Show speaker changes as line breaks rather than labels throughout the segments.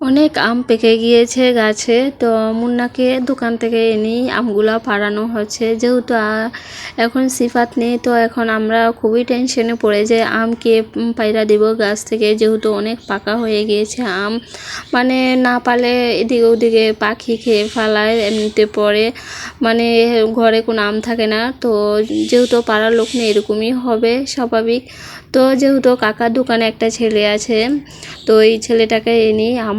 অনেক আম পেকে গিয়েছে গাছে। তো মুন্নাকে দোকান থেকে এনেই আমগুলা পাড়ানো হচ্ছে। যেহেতু এখন সিফাত নেই, তো এখন আমরা খুবই টেনশনে পড়ে যে আম কে পায়রা দিব গাছ থেকে। যেহেতু অনেক পাকা হয়ে গিয়েছে আম মানে না পালে এদিকে ওদিকে পাখি খেয়ে ফেলায়, এমনিতে পরে। মানে ঘরে কোনো আম থাকে না, তো যেহেতু পাড়ার লোক নেই, এরকমই হবে স্বাভাবিক। তো যেহেতু কাকার দোকানে একটা ছেলে আছে, তো এই ছেলেটাকে এনেই আম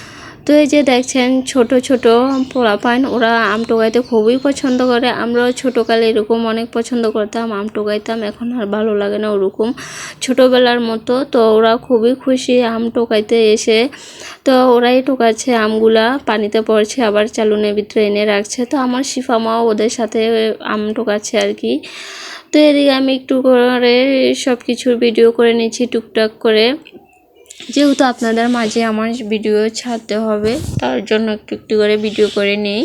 তো এই যে দেখছেন, ছোট ছোট পোলাপান ওরা আম টোকাইতে খুবই পছন্দ করে। আমরাও ছোটোকালে এরকম অনেক পছন্দ করতাম, আম টোকাইতাম এখন আর ভালো লাগে না ওরকম। ছোটোবেলার মতো, তো ওরা খুবই খুশি আম টোকাইতে এসে। তো ওরাই টোকাচ্ছে আমগুলা, পানিতে পড়ছে, আবার চালুনের ভিতরে এনে রাখছে। তো আমার শিফা মাও ওদের সাথে আম টোকাচ্ছে আর কি। তো এদিকে আমি একটু করে সব কিছুর ভিডিও করে নিচ্ছি, টুকটাক করে। যেহেতু আপনাদের মাঝে আমার ভিডিও ছাড়তে হবে, তার জন্য একটু একটু করে ভিডিও করে নিই।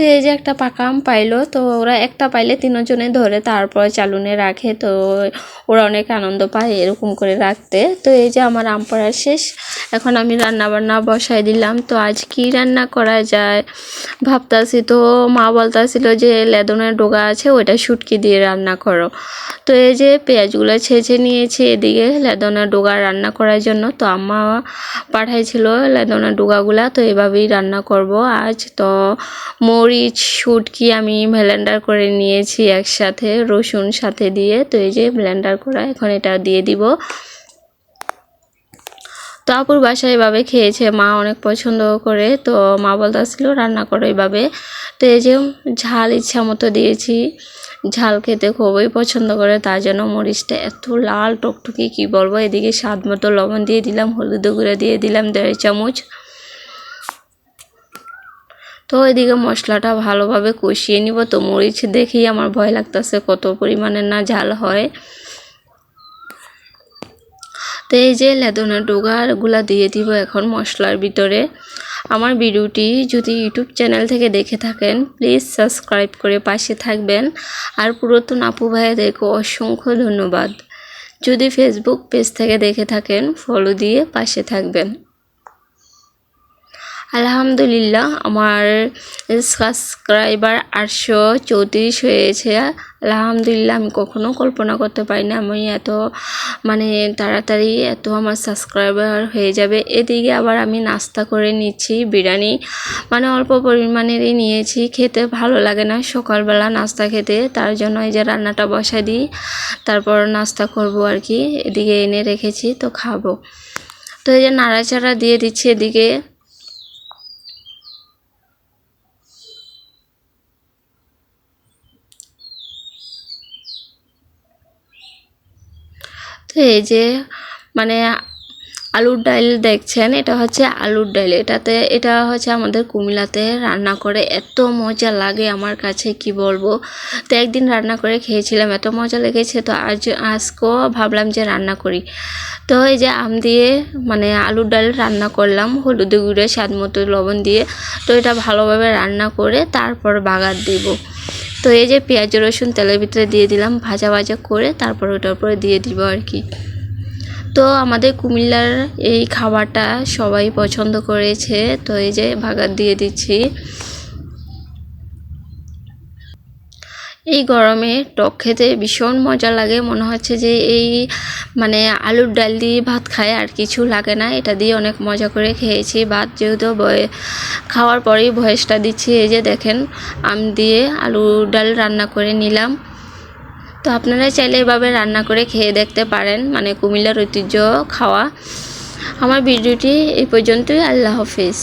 তো এই যে একটা পাকা আম পাইলো, তো ওরা একটা পাইলে তিনজনে ধরে তারপর চালুনে রাখে, তো ওরা অনেক আনন্দ পায় এরকম করে রাখতে। তো এই যে আমার আম পড়া শেষ, এখন আমি রান্না বান্না বসাই দিলাম। তো আজ কি রান্না করা যায়? ভাবতাছি তো, মা বলতাছিল যে লেদনের ডোগা আছে, ওইটা শুটকি দিয়ে রান্না করো। তো এই যে পেঁয়াজগুলো ছেঁচে নিয়েছি এদিকে লেদনের ডোগা রান্না করার জন্য। তো আম্মা পাঠাইছিল লেদনের ডোগাগুলা, তো এভাবেই রান্না করব আজ। তো মরিচ, শুটকি আমি ব্লেন্ডার করে নিয়েছি একসাথে, রসুন সাথে দিয়ে। তো এই যে ব্লেন্ডার করা, এখন এটা দিয়ে দিব। তো আপুর বাসায় এভাবে খেয়েছে, মা অনেক পছন্দ করে। তো মা বলতেছিল রান্না করো এভাবে। তো এই যে ঝাল ইচ্ছা মতো দিয়েছি, ঝাল খেতে খুবই পছন্দ করে, তার জন্য মরিচটা এত লাল টকটকি, কি বলব? এদিকে স্বাদ মতো লবণ দিয়ে দিলাম, হলুদ গুঁড়ো দিয়ে দিলাম, দেড় চামচ। তো এদিকে মশলাটা ভালোভাবে কষিয়ে নিব। তো মরিচ দেখেই আমার ভয় লাগতেছে কত পরিমাণে না ঝাল হয়। তো এই যে লেদনের ডোগারগুলা দিয়ে দিব এখন মশলার ভিতরে। আমার ভিডিওটি যদি ইউটিউব চ্যানেল থেকে দেখে থাকেন, প্লিজ সাবস্ক্রাইব করে পাশে থাকবেন। আর পুরাতন আপু ভাইয়াদেরকে অসংখ্য ধন্যবাদ। যদি ফেসবুক পেজ থেকে দেখে থাকেন ফলো দিয়ে পাশে থাকবেন। আলহামদুলিল্লাহ, আমার সাবস্ক্রাইবার আটশো চৌত্রিশ হয়েছে। আলহামদুলিল্লাহ, আমি কখনো কল্পনা করতে পারি না, আমি এত মানে তাড়াতাড়ি এত আমার সাবস্ক্রাইবার হয়ে যাবে। এদিকে আবার আমি নাস্তা করে নিচ্ছি, বিরিয়ানি মানে অল্প পরিমাণেরই নিয়েছি, খেতে ভালো লাগে না সকালবেলা নাস্তা খেতে, তার জন্য এই যে রান্নাটা বসা দিই, তারপর নাস্তা করব আর কি, এদিকে এনে রেখেছি, তো খাব। তো এই যে নাড়াচাড়া দিয়ে দিচ্ছি এদিকে। তো এই যে মানে আলুর ডাল দেখছেন, এটা হচ্ছে আলুর ডাল এটাতে, এটা হচ্ছে আমাদের কুমিল্লাতে রান্না করে, এত মজা লাগে আমার কাছে, কি বলব? তো একদিন রান্না করে খেয়েছিলাম, এত মজা লেগেছে, তো আজ, আজকেও ভাবলাম যে রান্না করি। তো এই যে আম দিয়ে মানে আলুর ডাল রান্না করলাম হলুদ গুঁড়ো, স্বাদ মতো লবণ দিয়ে, তো এটা ভালোভাবে রান্না করে তারপর বাগার দেব। তো এই যে পেঁয়াজ, রসুন তেলের ভিতরে দিয়ে দিলাম, ভাজা ভাজা করে তারপর ওটার উপরে দিয়ে দিব আর কি। তো আমাদের কুমিল্লার এই খাবারটা সবাই পছন্দ করেছে, তো এই যে ভাগার দিয়ে দিচ্ছি। এই গরমে টক খেতে ভীষণ মজা লাগে। মনে হচ্ছে যে এই মানে আলুর ডাল দিয়ে ভাত খায় আর কিছু লাগে না। এটা দিয়ে অনেক মজা করে খেয়েছি। ভাত যেহেতু বয়ে, খাওয়ার পরেই ভয়েসটা দিচ্ছি। এই যে দেখেন, আম দিয়ে আলু ডাল রান্না করে নিলাম। তো আপনারা চাইলে এভাবে রান্না করে খেয়ে দেখতে পারেন মানে কুমিল্লার ঐতিহ্য খাওয়া। আমার ভিডিওটি এই পর্যন্তই। আল্লাহ হাফিজ।